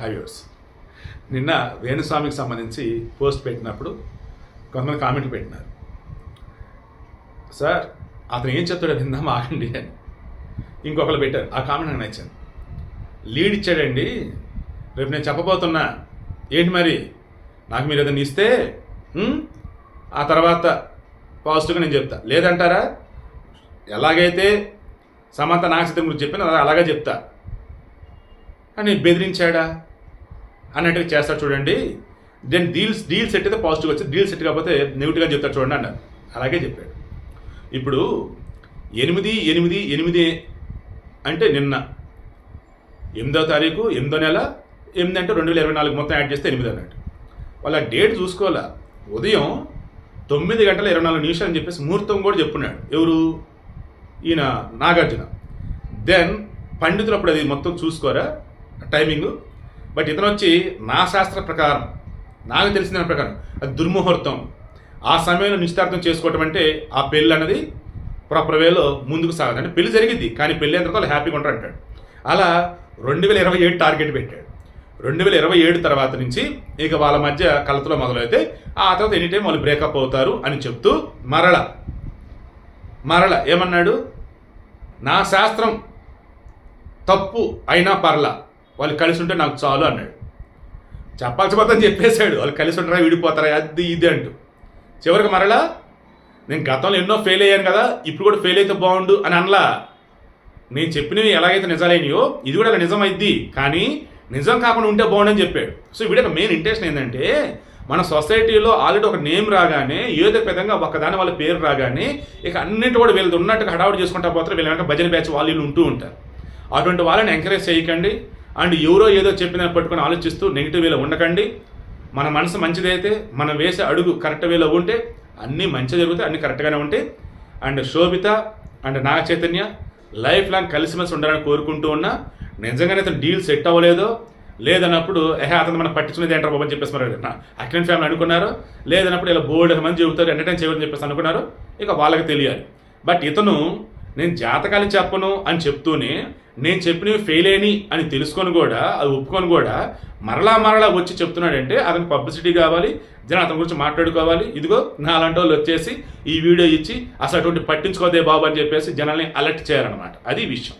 హైవర్స్ నిన్న వేణుస్వామికి సంబంధించి పోస్ట్ పెట్టినప్పుడు కొంతమంది కామెంట్లు పెట్టినారు. సార్ అతను ఏం చెప్తాడో విందాం ఆగండి అని. ఇంకొకరు పెట్టారు. ఆ కామెంట్ నాకు నచ్చింది. లీడ్ ఇచ్చాడండి. రేపు నేను చెప్పబోతున్నా. ఏంటి మరి? నాకు మీరు ఏదైనా ఇస్తే ఆ తర్వాత పాజిటివ్గా నేను చెప్తా. లేదంటారా? ఎలాగైతే సమంత నాగసిద్ధం గురించి చెప్పిన అలాగే చెప్తా. అని బెదిరించాడా? అన్నట్టుగా చేస్తాడు చూడండి. దెన్ డీల్స్ డీల్ సెట్ అయితే పాజిటివ్ వచ్చి డీల్ సెట్ కాకపోతే నెగిటివ్గా చెప్తాడు చూడండి అన్నారు అలాగే చెప్పాడు. ఇప్పుడు ఎనిమిది ఎనిమిది ఎనిమిది అంటే నిన్న. ఎనిమిదో తారీఖు ఎనిమిదో నెల ఎనిమిది అంటే రెండు వేల ఇరవై నాలుగు మొత్తం యాడ్ చేస్తే ఎనిమిది అన్నట్టు వాళ్ళ డేట్ చూసుకోవాలా? ఉదయం తొమ్మిది గంటల ఇరవై నాలుగు నిమిషాలు అని చెప్పేసి ముహూర్తం కూడా చెప్పున్నాడు. ఎవరు? ఈయన నాగార్జున. దెన్ పండితులు అప్పుడు అది మొత్తం చూసుకోరా? టైమింగ్. బట్ ఇతను వచ్చి నా శాస్త్ర ప్రకారం నాకు తెలిసిన దాని ప్రకారం అది దుర్ముహూర్తం. ఆ సమయంలో నిశ్చితార్థం చేసుకోవటం అంటే ఆ పెళ్ళి అన్నది ప్రాపర్ వేలో ముందుకు సాగదు. అంటే పెళ్ళి జరిగింది కానీ పెళ్ళి అయిన తర్వాత వాళ్ళు హ్యాపీగా ఉంటారు అంటాడు. అలా రెండు వేల ఇరవై ఏడు టార్గెట్ పెట్టాడు. రెండు వేల ఇరవై ఏడు తర్వాత నుంచి ఇక వాళ్ళ మధ్య కలతలో మొదలైతే ఆ తర్వాత ఎనీ టైం వాళ్ళు బ్రేకప్ అవుతారు అని చెప్తూ మరల మరల ఏమన్నాడు? నా శాస్త్రం తప్పు అయినా పర్ల. వాళ్ళు కలిసి ఉంటే నాకు చాలు అన్నాడు. చెప్పాల్సి మొత్తం చెప్పేశాడు. వాళ్ళు కలిసి ఉంటారా విడిపోతారా? అది ఇది అంటూ. చివరికి మరలా నేను గతంలో ఎన్నో ఫెయిల్ అయ్యాను కదా ఇప్పుడు కూడా ఫెయిల్ అయితే బాగుండు అని అనలా. నేను చెప్పినవి ఎలాగైతే నిజాలైనయో ఇది కూడా నిజం అయింది కానీ నిజం కాకుండా ఉంటే బాగుండని చెప్పాడు. సో వీడియో మెయిన్ ఇంటెన్షన్ ఏంటంటే మన సొసైటీలో ఆల్రెడీ ఒక నేమ్ రాగానే ఏదో విధంగా ఒకదాని వాళ్ళ పేరు రాగానే ఇక అన్నింటి కూడా వీళ్ళది ఉన్నట్టుగా హడావుడి చేసుకుంటా పోతారు. వీళ్ళ భజన బ్యాచ్ వాళ్ళు ఉంటూ ఉంటారు. అటువంటి వాళ్ళని ఎంకరేజ్ చేయకండి. అండ్ ఎవరో ఏదో చెప్పిన పట్టుకొని ఆలోచిస్తూ నెగిటివ్ వేలో ఉండకండి. మన మనసు మంచిదైతే మనం వేసే అడుగు కరెక్ట్ వేలో ఉంటే అన్నీ మంచి జరుగుతాయి అన్నీ కరెక్ట్గానే ఉంటాయి. And Sobhita and Naga Chaitanya life long కలిసిమెలిసి ఉండాలని కోరుకుంటూ ఉన్నా నిజంగానే అతను డీల్ సెట్ అవ్వలేదో లేదన్నప్పుడు ఏహే అతను మనం పట్టించుకునేది ఏంటారు బాబు అని చెప్పేసి మరి అక్కిన ఫ్యామిలీ అనుకున్నారు లేదన్నప్పుడు ఇలా బోర్డు మంది చెబుతారు ఎంటర్టైన్ చేయమని చెప్పేసి అనుకున్నారు ఇక వాళ్ళకి తెలియాలి. బట్ ఇతను నేను జాతకాలు చెప్పను అని చెప్తూనే నేను చెప్పినవి ఫెయిల్ అయినాయి అని తెలుసుకొని కూడా అది ఒప్పుకొని కూడా మరలా మరలా వచ్చి చెప్తున్నాడంటే అతనికి పబ్లిసిటీ కావాలి జనం అతని గురించి మాట్లాడుకోవాలి. ఇదిగో నా అలాంటి వాళ్ళు వచ్చేసి ఈ వీడియో ఇచ్చి అసలు అటువంటి పట్టించుకోదే బాబు అని చెప్పేసి జనాల్ని అలర్ట్ చేయాలన్నమాట. అది విషయం.